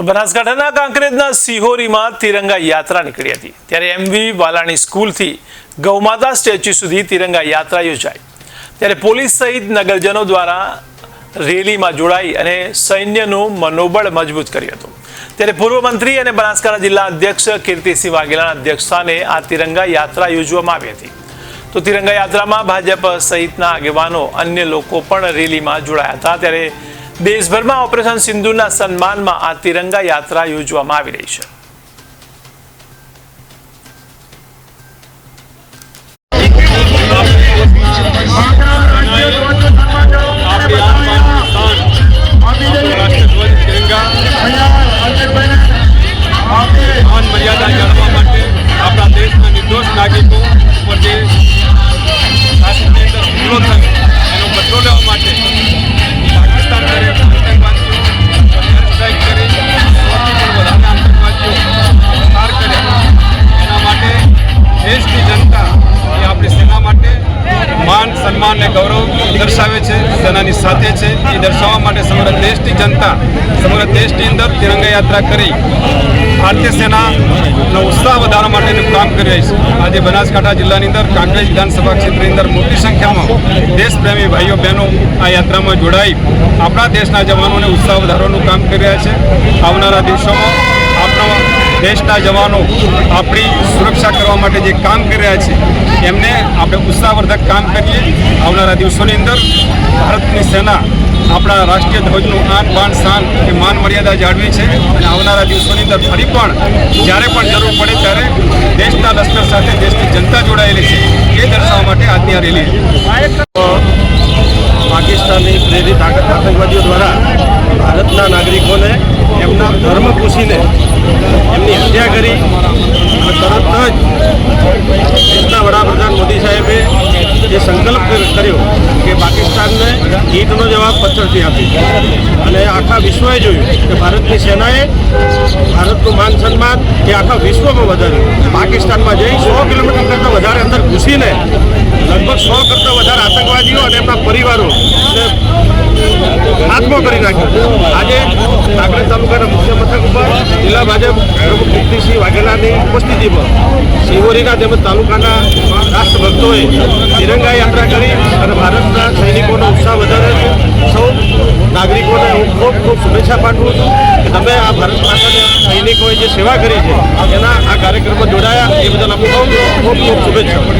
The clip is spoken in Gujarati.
તો બનાસકાંઠાના કાંકરેજના સિહોરીમાં તિરંગા યાત્રા નીકળી હતી. ત્યારે એમવી વાલાણી સ્કૂલથી ગૌમાતા સ્ટેચ્યુ સુધી તિરંગા યાત્રા યોજાઈ. ત્યારે પોલીસ સહિત નગરજનો દ્વારા રેલીમાં જોડાઈ અને સૈન્યનું મનોબળ મજબૂત કર્યું હતું. ત્યારે પૂર્વ મંત્રી અને બનાસકાંઠા જિલ્લા અધ્યક્ષ કીર્તિસિંહ વાઘેલાના અધ્યક્ષસ્થાને આ તિરંગા યાત્રા યોજવામાં આવી હતી. તો તિરંગા યાત્રામાં ભાજપ સહિતના આગેવાનો, અન્ય લોકો પણ રેલીમાં જોડાયા હતા. ત્યારે દેશભરમાં ઓપરેશન સિંધુના સન્માનમાં આ તિરંગા યાત્રા યોજવામાં આવી રહી છે. નાગરિકો પર જે અંદર હુમલો થયો એનો દર્શાવે છે, સેનાની સાથે છે. એ દર્શાવવા માટે સમગ્ર દેશની જનતા, સમગ્ર દેશની અંદર તિરંગા યાત્રા કરી. ભારતીય સેનાનો ઉત્સાહ વધારવા માટેનું કામ કરી રહી છે. આજે બનાસકાંઠા જિલ્લાની અંદર કાંકરેજ વિધાનસભા ક્ષેત્રની અંદર મોટી સંખ્યામાં દેશપ્રેમી ભાઈઓ, બહેનો આ યાત્રામાં જોડાઈ આપણા દેશના જવાનોને ઉત્સાહ વધારવાનું કામ કરી રહ્યા છે. આવનારા દિવસોમાં આપણા દેશના જવાનો આપણી કરવા માટે જે કામ કરી રહ્યા છે, એમને આપણે ઉત્સાહવર્ધક કામ કરીએ આવનારા દિવસોની અંદર. ભારતની સેના આપણા રાષ્ટ્રીય ધ્વજનું આન બાન શાન કે માન મર્યાદા જાળવી છે અને આવનારા દિવસોની અંદર ફરી પણ જ્યારે પણ જરૂર પડે ત્યારે દેશના લશ્કર સાથે દેશની જનતા જોડાયેલી છે. એ દર્શાવવા માટે આજની આ રેલી. પાકિસ્તાનની પ્રેરિત આત- આતંકવાદીઓ દ્વારા ભારતના નાગરિકોને એમના ધર્મ પૂછીને એમની હત્યા કરી તરત જ દેશના વડાપ્રધાન મોદી સાહેબે જે સંકલ્પ કર્યો કે પાકિસ્તાનને ઈંટનો જવાબ પથ્થરથી આપી. અને આખા વિશ્વએ જોયું કે ભારતની સેનાએ ભારતનું માન સન્માન એ આખા વિશ્વમાં વધાર્યું. પાકિસ્તાનમાં જઈ સો કિલોમીટર કરતાં વધારે અંદર ઘૂસીને લગભગ સો કરતાં વધારે આતંકવાદીઓ અને એમના પરિવારો આત્મો કરી નાખ્યો. આજે મથક ઉપર જિલ્લા ભાજપ પ્રમુખ કીર્તિસિંહ વાઘેલાની ઉપસ્થિતિમાં શિવોરીના તેમજ તાલુકાના રાષ્ટ્રભક્તોએ તિરંગા યાત્રા કરી અને ભારતના સૈનિકોનો ઉત્સાહ વધારે સૌ નાગરિકોને હું ખૂબ ખૂબ શુભેચ્છા પાઠવું છું કે તમે આ ભારત માતાના સૈનિકોએ જે સેવા કરી છે, એના આ કાર્યક્રમમાં જોડાયા. એ બદલ આપણે ખૂબ ખૂબ શુભેચ્છા